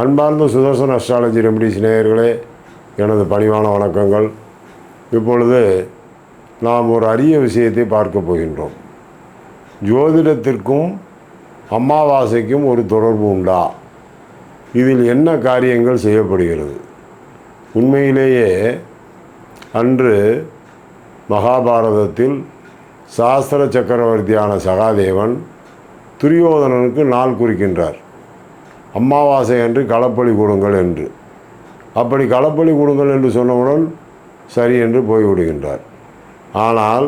அன்பார்ந்த Sudarshan astrology remedies நேயர்களே எனது பணிவான வணக்கங்கள். இப்பொழுது நாம் ஒரு அரிய விஷயத்தை பார்க்க போகின்றோம். ஜோதிடத்திற்கும் அமாவாசைக்கும் ஒரு தொடர்பு உண்டா? இதில் என்ன காரியங்கள் செய்யப்படுகிறது? உண்மையிலேயே அன்று மகாபாரதத்தில் சாஸ்திர சக்கரவர்த்தியான சகாதேவன் துரியோதனனுக்கு நாள் குறிக்கின்றார். அமாவாசை அன்று களப்பலி கொடுங்கள் என்று. அப்படி களப்பலி கொடுங்கள் என்று சொன்னவுடன் சரி என்று போய்விடுகின்றார். ஆனால்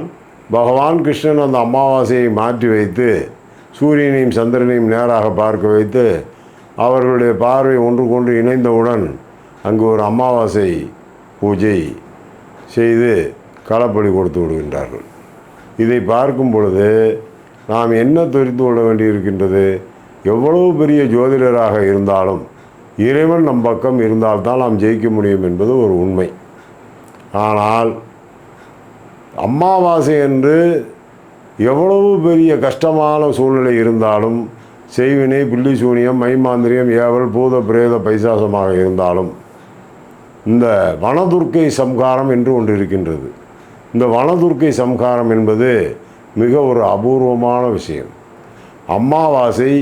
பகவான் கிருஷ்ணன் அந்த அமாவாசையை மாற்றி வைத்து சூரியனையும் சந்திரனையும் நேராக பார்க்க வைத்து அவர்களுடைய பார்வை ஒன்று கொண்டு இணைந்தவுடன் அங்கு ஒரு அமாவாசை பூஜை செய்து களப்பலி கொடுத்து விடுகின்றார்கள். இதை பார்க்கும் பொழுது நாம் என்ன தெரிந்து கொள்ள வேண்டியிருக்கின்றது? எவ்வளவு பெரிய ஜோதிடராக இருந்தாலும் இறைவன் நம் பக்கம் இருந்தால்தான் நாம் ஜெயிக்க முடியும் என்பது ஒரு உண்மை. ஆனால் அமாவாசை என்று எவ்வளவு பெரிய கஷ்டமான சூழ்நிலை இருந்தாலும் செய்வினை பில்லி சூனியம் மைமாந்திரியம் ஏவல் பூத பிரேத பைசாசமாக இருந்தாலும் இந்த வனதுர்க்கை சம்காரம் என்று ஒன்று இருக்கின்றது. இந்த வனதுர்க்கை சம்காரம் என்பது மிக ஒரு அபூர்வமான விஷயம். அமாவாசை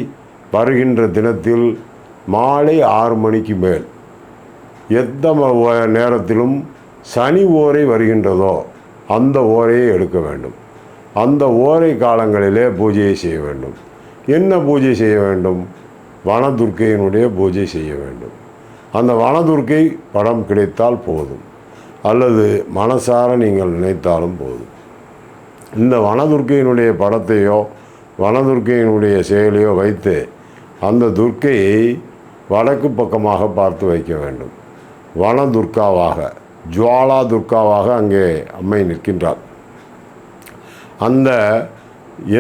வருகின்ற தினத்தில் மாலை ஆறு மணிக்கு மேல். எந்த நேரத்திலும் சனி ஓரை வருகின்றதோ அந்த ஓரையை எடுக்க வேண்டும். அந்த ஓரை காலங்களிலே பூஜையை செய்ய வேண்டும். என்ன பூஜை செய்ய வேண்டும்? வனதுர்க்கையினுடைய பூஜை செய்ய வேண்டும். அந்த வனதுர்க்கை படம் கிடைத்தால் போதும். அல்லது மனசார நீங்கள் நினைத்தாலும் போதும். இந்த வனதுர்க்கையினுடைய படத்தையோ வனதுர்க்கையினுடைய செயலையோ வைத்து அந்த துர்க்கையை வடக்கு பக்கமாக பார்த்து வைக்க வேண்டும். வனதுர்காவாக ஜுவாலா துர்காவாக அங்கே அம்மை நிற்கின்றார் அந்த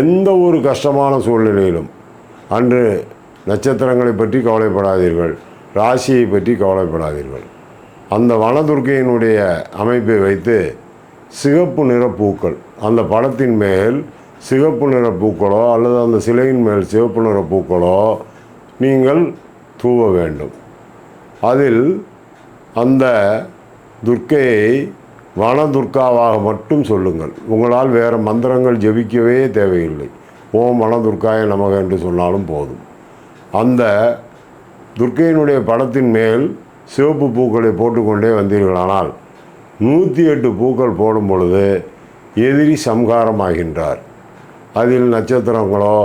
எந்த ஒரு கஷ்டமான சூழ்நிலையிலும் அன்று நட்சத்திரங்களை பற்றி கவலைப்படாதீர்கள் ராசியை பற்றி கவலைப்படாதீர்கள். அந்த வனதுர்க்கையினுடைய அமைப்பை வைத்து சிகப்பு நிற பூக்கள் அந்த படத்தின் மேல் சிவப்பு நிற பூக்களோ அல்லது அந்த சிலையின் மேல் சிவப்பு நிற பூக்களோ நீங்கள் தூவ வேண்டும். அதில் அந்த துர்க்கையை வனதுர்காவாக மட்டும் சொல்லுங்கள். உங்களால் வேறு மந்திரங்கள் ஜெபிக்கவே தேவையில்லை. ஓம் வனதுர்காய நமக என்று சொன்னாலும் போதும். அந்த துர்க்கையினுடைய படத்தின் மேல் சிவப்பு பூக்களை போட்டுக்கொண்டே வந்தீர்களானால் நூற்றி எட்டு பூக்கள் போடும் பொழுது எதிரி சம்காரமாகின்றார் அதில் நட்சத்திரங்களோ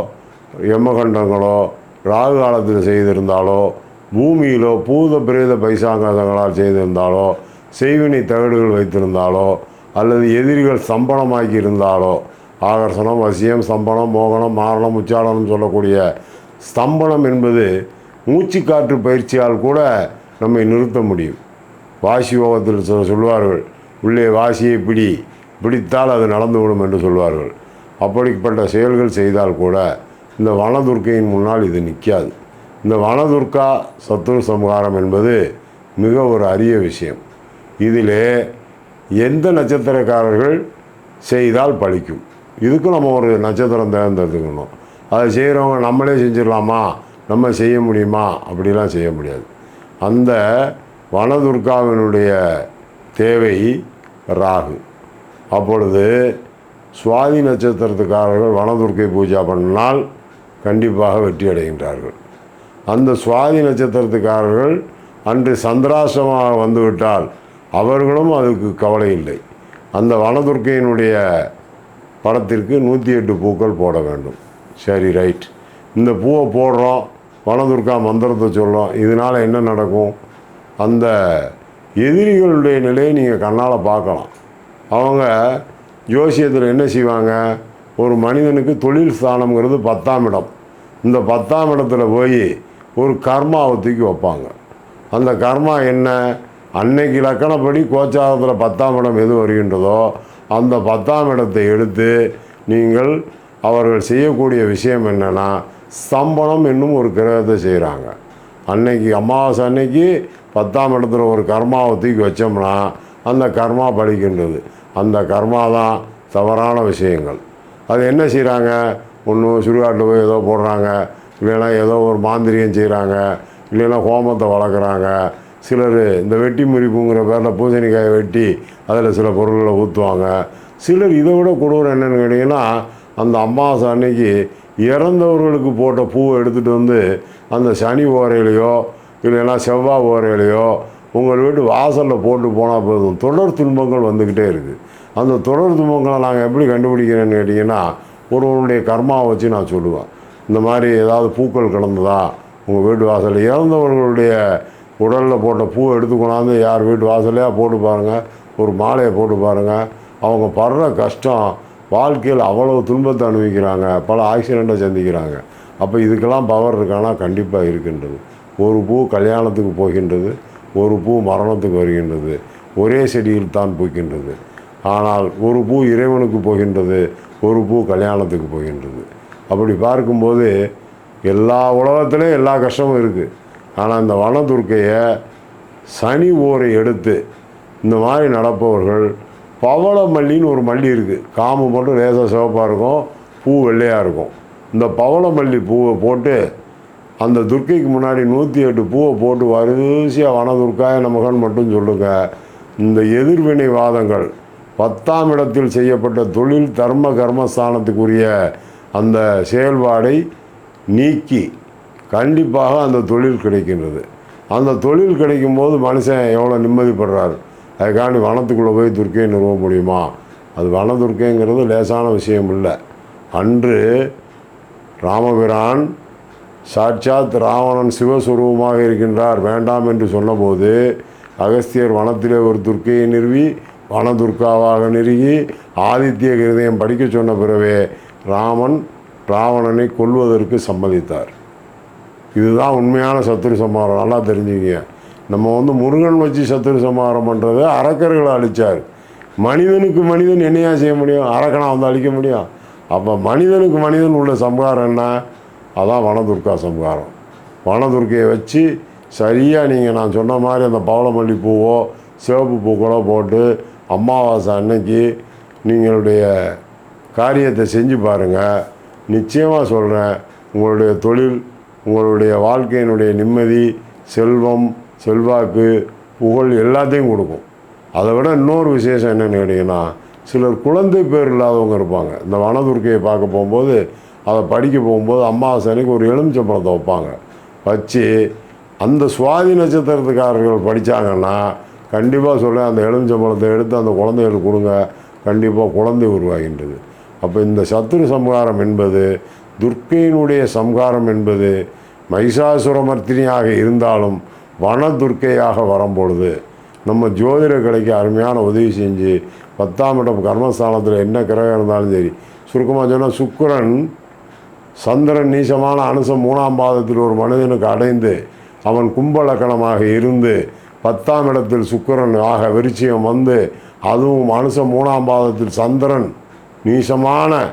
யமகண்டங்களோ ராகு காலத்தில் செய்திருந்தாலோ பூமியிலோ பூத பிரேத பைசாங்கங்களால் செய்திருந்தாலோ செய்வினை தகடுகள் வைத்திருந்தாலோ அல்லது எதிரிகள் சம்பளமாக்கி இருந்தாலோ ஆகர்ஷணம் வசியம் சம்பளம் மோகனம் மாரணம் உச்சாரணம் சொல்லக்கூடிய ஸ்தம்பனம் என்பது மூச்சுக்காற்று பயிற்சியால் கூட நம்மை நிறுத்த முடியும். வாசி யோகத்தில் சொ- சொல்வார்கள் உள்ளே வாசியை பிடி பிடித்தால் அது நடந்துவிடும் என்று சொல்வார்கள். அப்படிப்பட்ட செயல்கள் செய்தால் கூட இந்த வனதுர்க்கையின் முன்னால் இது நிற்காது. இந்த வனதுர்கா சத்துரு சம்ஹாரம் என்பது மிக ஒரு அரிய விஷயம். இதிலே எந்த நட்சத்திரக்காரர்கள் செய்தால் பழிக்கும். இதுக்கும் நம்ம ஒரு நட்சத்திரம் தேர்ந்தெடுத்துக்கணும் அதை செய்கிறவங்க நம்மளே செஞ்சிடலாமா? நம்ம செய்ய முடியுமா? அப்படிலாம் செய்ய முடியாது. அந்த வனதுர்காவினுடைய தேவை ராகு. அப்பொழுது சுவாதி நட்சத்திரத்துக்காரர்கள் வனதுர்க்கை பூஜா பண்ணினால் கண்டிப்பாக வெற்றி அடைகின்றார்கள். அந்த சுவாதி நட்சத்திரத்துக்காரர்கள் அன்று சந்திராசமாக வந்துவிட்டால் அவர்களும் அதுக்கு கவலை இல்லை. அந்த வனதுர்க்கையினுடைய படத்திற்கு நூற்றி எட்டு பூக்கள் போட வேண்டும். சரி ரைட். இந்த பூவை போடுறோம் வனதுர்கா மந்திரத்தை சொல்கிறோம் இதனால் என்ன நடக்கும்? அந்த எதிரிகளுடைய நிலையை நீங்கள் கண்ணால் பார்க்கலாம். அவங்க ஜோசியத்தில் என்ன செய்வாங்க? ஒரு மனிதனுக்கு தொழில் ஸ்தானம்ங்கிறது பத்தாம் இடம். இந்த பத்தாம் இடத்துல போய் ஒரு கர்மாவை தூக்கி வைப்பாங்க. அந்த கர்மா என்ன? அன்னைக்கு இலக்கணப்படி கோச்சாரத்தில் பத்தாம் இடம் எது வருகின்றதோ அந்த பத்தாம் இடத்தை எடுத்து நீங்கள் அவர்கள் செய்யக்கூடிய விஷயம் என்னென்னா ஸ்தம்பனம் என்னும் ஒரு கிரகத்தை செய்கிறாங்க அன்னைக்கு அமாவாசை அன்னைக்கு பத்தாம் இடத்துல ஒரு கர்மாவை தூக்கி வச்சோம்னா அந்த கர்மா பலிக்கின்றது. அந்த கர்மா தான் தவறான விஷயங்கள். அது என்ன செய்கிறாங்க ஒன்று சுடுகாட்டில் போய் ஏதோ போடுறாங்க. இல்லைன்னா ஏதோ ஒரு மாந்திரியம் செய்கிறாங்க இல்லைன்னா ஹோமத்தை வளர்க்குறாங்க. சிலர் இந்த வெட்டி முறிப்புங்கிற பேரில் பூசணிக்காயை வெட்டி அதில் சில பொருள்களை ஊற்றுவாங்க சிலர் இதை விட கொடூரம் என்னென்னு கேட்டிங்கன்னா அந்த அமாவாசை அன்னைக்கு இறந்தவர்களுக்கு போட்ட பூவை எடுத்துகிட்டு வந்து அந்த சனி ஓரையிலையோ இல்லைன்னா செவ்வாய் ஓரையிலையோ உங்கள் வீட்டு வாசலில் போட்டு போனால் போதும். தொடர் துன்பங்கள் வந்துக்கிட்டே இருக்குது அந்த தொடர் துன்பங்களை நாங்கள் எப்படி கண்டுபிடிக்கிறேன்னு கேட்டிங்கன்னா ஒருவனுடைய கர்மாவை வச்சு நான் சொல்லுவேன். இந்த மாதிரி ஏதாவது பூக்கள் கலந்ததா உங்கள் வீட்டு வாசலில் இறந்தவர்களுடைய உடலில் போட்ட பூவை எடுத்து கொண்டாந்து யார் வீட்டு வாசலையாக போட்டு பாருங்கள் ஒரு மாலையை போட்டு பாருங்கள் அவங்க படுற கஷ்டம் வாழ்க்கையில் அவ்வளவு துன்பத்தை அனுபவிக்கிறாங்க. பல ஆக்சிடெண்ட்டை சந்திக்கிறாங்க. அப்போ இதுக்கெல்லாம் பவர் இருக்கானா? கண்டிப்பாக இருக்கின்றது. ஒரு பூ கல்யாணத்துக்கு போகின்றது. ஒரு பூ மரணத்துக்கு வருகின்றது. ஒரே செடியில் தான் பூக்கின்றது. ஆனால் ஒரு பூ இறைவனுக்கு போகின்றது ஒரு பூ கல்யாணத்துக்கு போகின்றது. அப்படி பார்க்கும்போது எல்லா உலகத்துலேயும் எல்லா கஷ்டமும் இருக்குது ஆனால் இந்த வனதுர்க்கையை சனி ஓரை எடுத்து இந்த மாதிரி நடப்பவர்கள் பவள மல்லின்னு ஒரு மல்லி இருக்குது காம்பு மட்டும் லேசாக சிவப்பாக இருக்கும் பூ வெள்ளையாக இருக்கும். இந்த பவள மல்லி பூவை போட்டு அந்த துர்க்கைக்கு முன்னாடி நூற்றி எட்டு பூவை போட்டு வரிசையாக வனதுர்க்காய நமகன் மட்டும் சொல்லுங்க. இந்த எதிர்வினை வாதங்கள் பத்தாம் இடத்தில் செய்யப்பட்ட தொழில் தர்ம கர்மஸ்தானத்துக்குரிய அந்த செயல்பாடை நீக்கி கண்டிப்பாக அந்த தொழில் கிடைக்கின்றது. அந்த தொழில் கிடைக்கும்போது மனுஷன் எவ்வளோ நிம்மதிப்படுறாரு? அதுக்காண்டி வனத்துக்குள்ளே போய் துர்க்கையை நிறுவ முடியுமா? அது வனதுர்க்கைங்கிறது லேசான விஷயம் இல்லை. அன்று ராமபிரான் சாட்சாத் ராவணன் சிவஸ்வரூபமாக இருக்கின்றார். வேண்டாம் என்று சொன்னபோது அகஸ்தியர் வனத்திலே ஒரு துர்க்கையை நிறுவி வனதுர்காவாக நிறுகி ஆதித்ய கிருதயம் படிக்க சொன்ன பிறவே ராமன் ராவணனை கொல்வதற்கு சம்மதித்தார். இதுதான் உண்மையான சத்துரு சம்ஹாரம். நல்லா தெரிஞ்சுங்க நம்ம வந்து முருகன் வச்சு சத்துரு சம்ஹாரம் பண்ணுறது அரக்கர்களை அழிச்சார். மனிதனுக்கு மனிதன் என்னையா செய்ய முடியும்? அரக்கனாக வந்து அழிக்க முடியும். அப்போ மனிதனுக்கு மனிதன் உள்ள சம்ஹாரம் என்ன? அதான் வனதுர்கா சம்ஹாரம். வனதுர்க்கையை வச்சு சரியாக நீங்கள் நான் சொன்ன மாதிரி அந்த பவளமல்லி பூவோ சிவப்பு பூக்களோ போட்டு அமாவாசை அன்னைக்கு நீங்களுடைய காரியத்தை செஞ்சு பாருங்கள் நிச்சயமாக சொல்கிறேன் உங்களுடைய தொழில் உங்களுடைய வாழ்க்கையினுடைய நிம்மதி செல்வம் செல்வாக்கு புகழ் எல்லாத்தையும் கொடுக்கும். அதை விட இன்னொரு விசேஷம் என்னென்னு கேட்டிங்கன்னா சிலர் குழந்தை பேர் இல்லாதவங்க இருப்பாங்க. இந்த வனதுர்க்கையை பார்க்க போகும்போது அதை படிக்க போகும்போது அமாவாசை அன்னைக்கு ஒரு எலுமிச்சம்பழத்தை வைப்பாங்க. வச்சு அந்த சுவாதி நட்சத்திரத்துக்காரர்கள் படித்தாங்கன்னா கண்டிப்பாக சொல்ல அந்த எலுமிச்சம்பழத்தை எடுத்து அந்த குழந்தைகளுக்கு கொடுங்க. கண்டிப்பாக குழந்தை உருவாகின்றது. அப்போ இந்த சத்துரு சம்ஹாரம் என்பது துர்க்கையினுடைய சம்ஹாரம் என்பது மைசாசுரமர்த்தினியாக இருந்தாலும் வன துர்க்கையாக வரும்பொழுது நம்ம ஜோதிட கலைக்கு அருமையான உதவி செஞ்சு பத்தாம் இடம் கர்மஸ்தானத்தில் என்ன கிரகம் இருந்தாலும் சரி சுருக்கமாக சொன்னால் சுக்கரன் சந்திரன் நீசமான அனுசம் மூணாம் பாதத்தில் ஒரு மனிதனுக்கு அடைந்து அவன் கும்பலக்கணமாக இருந்து பத்தாம் இடத்தில் சுக்கரன் ஆக விருச்சியம் வந்து அதுவும் அனுசம் மூணாம் பாதத்தில் சந்திரன் நீசமான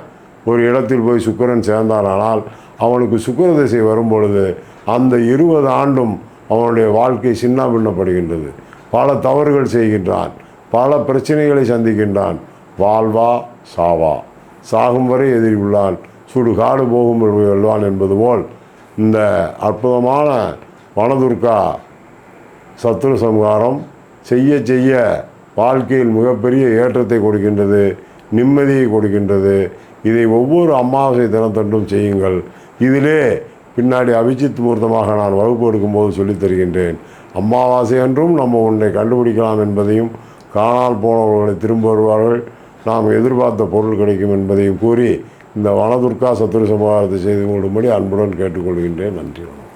ஒரு இடத்தில் போய் சுக்கிரன் சேர்ந்தானால் அவனுக்கு சுக்கர திசை வரும்பொழுது அந்த இருபது ஆண்டும் அவனுடைய வாழ்க்கை சின்ன பின்னப்படுகின்றது பல தவறுகள் செய்கின்றான் பல பிரச்சனைகளை சந்திக்கின்றான். வாழ்வா சாவா. சாகும் வரை எதிரி உள்ளான். சுடுகாடு போகும் வெல்வான் என்பது போல் இந்த அற்புதமான வனதுர்கா சத்துரு சம்ஹாரம் செய்ய செய்ய வாழ்க்கையில் மிகப்பெரிய ஏற்றத்தை கொடுக்கின்றது நிம்மதியை கொடுக்கின்றது. இதை ஒவ்வொரு அமாவாசை தினத்தன்றும் செய்யுங்கள். இதிலே பின்னாடி அபிஜித் மூர்த்தமாக நான் வகுப்பு எடுக்கும்போது சொல்லித் தருகின்றேன். அமாவாசை அன்றும் நம்ம ஒன்றை கண்டுபிடிக்கலாம் என்பதையும் காணால் போனவர்களை திரும்ப வருவார்கள். நாம் எதிர்பார்த்த பொருள் கிடைக்கும் என்பதையும் கூறி இந்த வனதுர்கா சத்துரு சம்ஹாரத்தை செய்து கொள்ளும்படி அன்புடன் கேட்டுக்கொள்கின்றேன். நன்றி வணக்கம்.